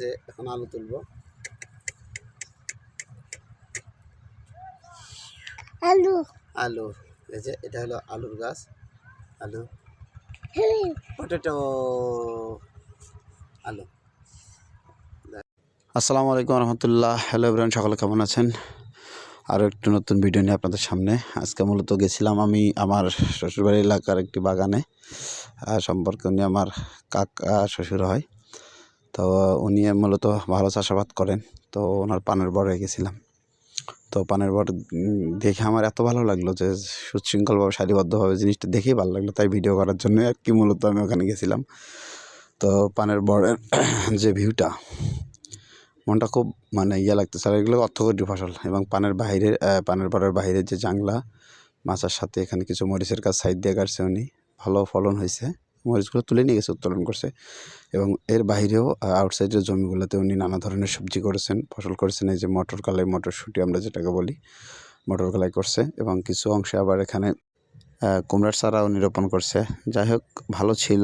যে এখন আলু তুলবো। আলু। আলু এই যে এটা হলো আলুর গাছ। আলু। পটেটো। আলু। আসসালামু আলাইকুম রহমতুল্লাহ। হ্যালো এভরিওয়ান সকলে কেমন আছেন? আরও একটু নতুন ভিডিও নিয়ে আপনাদের সামনে। আজকে মূলত গেছিলাম আমি আমার শ্বশুরবাড়ি এলাকার একটি বাগানে। আর সম্পর্কে উনি আমার কাকা শ্বশুর হয়। তো উনি মূলত ভালো চাষাবাদ করেন তো ওনার পানের বড়ে গেছিলাম। তো পানের উম, দেখে আমার এত ভালো লাগল যে সুশৃঙ্খলভাবে সারিবদ্ধভাবে জিনিসটা দেখেই ভালো লাগল। তাই ভিডিও করার জন্য আর কি মূলত আমি ওখানে গেছিলাম। তো পানের বড়ের যে ভিউটা মনটা খুব মানে ইয়ে লাগতেছে। আর এগুলো অর্থকরী ফসল এবং পানের বাইরে পানের পরের বাইরে যে জাংলা মাছের সাথে এখানে কিছু মরিচের গাছ সাইড দিয়ে কাটছে উনি। ভালো ফলন হয়েছে। মরিচগুলো তুলে নিয়ে গেছে উত্তোলন করছে এবং এর বাইরেও আউটসাইডের জমিগুলোতে উনি নানা ধরনের সবজি করেছেন, ফসল করেছেন, এই যে মটর কালাই মটরশুঁটি আমরা যেটাকে বলি, মটর কালাই করছে এবং কিছু অংশে আবার এখানে কুমড়ার চারা উনি রোপণ করছে। যাই হোক, ভালো ছিল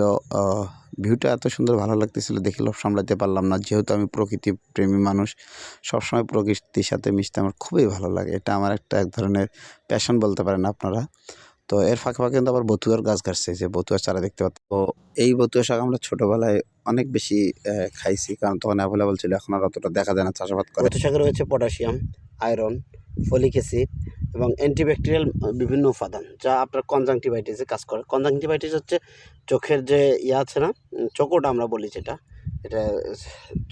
ভিউটা এত সুন্দর ভালো লাগতেছিল দেখে সামলাতে পারলাম না। যেহেতু আমি প্রকৃতি প্রেমী মানুষ, সবসময় প্রকৃতির সাথে মিশতে আমার খুবই ভালো লাগে। এটা আমার একটা এক ধরনের প্যাশন বলতে পারেন আপনারা। তো এর ফাঁকে ফাঁকে কিন্তু আবার বতুয়ার গাছ কাটছে যে বতুয়ার চারা দেখতে পাচ্ছি। তো এই বতুয়া শাক আমরা ছোটোবেলায় অনেক বেশি খাইছি, কারণ তখন অ্যাভেলেবল ছিল, এখন আর অতটা দেখা যায় না, চাষাবাদ করে। কত শাকে রয়েছে পটাশিয়াম, আয়রন, ফলিক অ্যাসিড এবং অ্যান্টিব্যাকটেরিয়াল বিভিন্ন উপাদান, যা আপনার কনজাংটিভাইটিসে কাজ করে। কনজাংটিভাইটিস হচ্ছে চোখের যে ইয়ে আছে না চোকোটা আমরা বলি যেটা, এটা,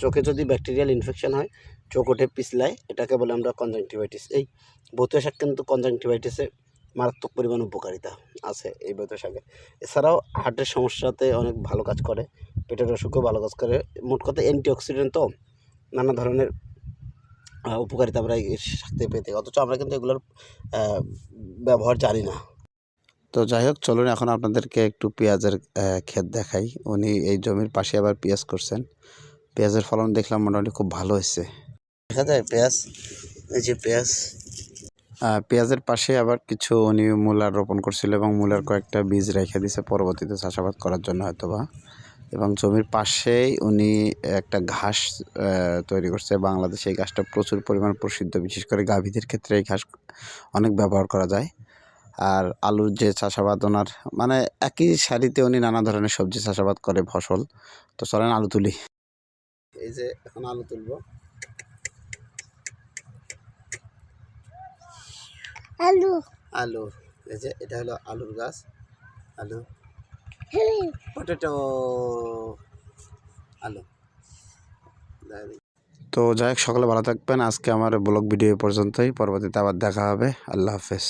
চোখে যদি ব্যাকটেরিয়াল ইনফেকশন হয়, চোখোটে পিছলায়, এটাকে বলে আমরা কনজাংটিভাইটিস এই বতুয়া শাক কিন্তু কনজাংটিভাইটিসে মারাত্মক পরিমাণ উপকারিতা আছে এই বতুয়া শাকে। এছাড়াও হার্টের সমস্যাতে অনেক ভালো কাজ করে পেটের অসুখও ভালো কাজ করে। মোট কথা অ্যান্টিঅক্সিডেন্ট তো নানা ধরনের উপকারিতা আমরা এর সাথে পেতে অথচ আমরা কিন্তু এগুলোর ব্যবহার জানি না। তো যাই হোক চলুন এখন আপনাদেরকে একটু পেঁয়াজের ক্ষেত দেখাই। উনি এই জমির পাশে আবার পেঁয়াজ করছেন। পেঁয়াজের ফলন দেখলাম মোটামুটি খুব ভালো হয়েছে। দেখা যায় পেঁয়াজ এই যে পেঁয়াজ পেঁয়াজের পাশে আবার কিছু উনি মূলার রোপণ করছিল এবং মূলার কয়েকটা বীজ রেখে দিছে পরবর্তীতে চাষাবাদ করার জন্য হয়তোবা। এবং জমির পাশেই উনি একটা ঘাস তৈরি করছে। বাংলাদেশে এই ঘাসটা প্রচুর পরিমাণ প্রসিদ্ধ, বিশেষ করে গাভীদের ক্ষেত্রে এই ঘাস অনেক ব্যবহার করা যায়। আর আলুর যে চাষাবাদ ওনার মানে একই সারিতে উনি নানা ধরনের সবজি চাষাবাদ করে ফসল। তো চলেন আলু তুলি। এই যে এখন আলু তুলবো। আলু। আলু এই যে এটা হলো আলুর গাছ। আলু। হ্যাঁ পটেটো। আলু। তো যাই হোক সকালে ভালো থাকবেন। আজকে আমার ব্লগ ভিডিও পর্যন্তই। পরবর্তীতে আবার দেখা হবে। আল্লাহ হাফেজ।